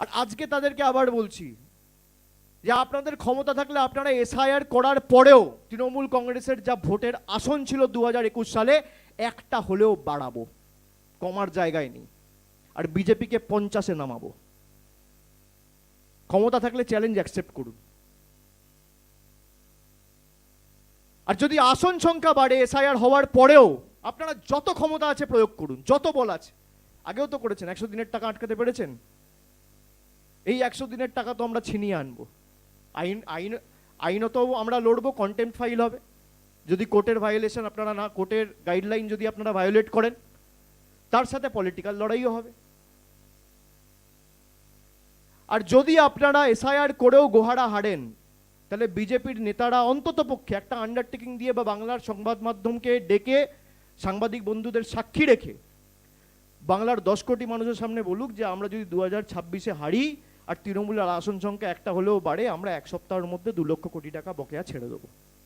আর আজকে তাদেরকে আবার বলছি যে আপনাদের ক্ষমতা থাকলে আপনারা এসআইআর করার পরেও তৃণমূল কংগ্রেসের যা ভোটের আসন ছিল দু সালে, একটা হলেও বাড়াবো। কমার জায়গায় নেই। আর বিজেপিকে পঞ্চাশে নামাবো। ক্ষমতা থাকলে চ্যালেঞ্জ অ্যাকসেপ্ট করুন। আর যদি আসন সংখ্যা বাড়ে, এসআইআর হওয়ার পরেও আপনারা যত ক্ষমতা আছে প্রয়োগ করুন, যত বল আছে। আগেও তো করেছেন, একশো দিনের টাকা আটকাতে পেরেছেন? এই একশো দিনের টাকা তো আমরা ছিনিয়ে আনব। আইন আইন আইনত আমরা লড়বো কন্টেম্প ফাইল হবে। যদি কোর্টের ভায়োলেশন আপনারা না, কোর্টের গাইডলাইন যদি আপনারা ভায়োলেট করেন, তার সাথে পলিটিক্যাল লড়াইও হবে। আর যদি আপনারা এসআইআর করেও গোহারা হারেন, তাহলে বিজেপির নেতারা অন্তত পক্ষে একটা আন্ডারটেকিং দিয়ে বা বাংলার সংবাদ মাধ্যমকে ডেকে, সাংবাদিক বন্ধুদের সাক্ষী রেখে, বাংলার দশ কোটি মানুষের সামনে বলুক যে আমরা যদি দু হাজার ছাব্বিশে হারি আর তৃণমূলের আসন সংখ্যা একটা হলেও বাড়ে, আমরা এক সপ্তাহের মধ্যে দু লক্ষ কোটি টাকা বকেয়া ছেড়ে দেবো।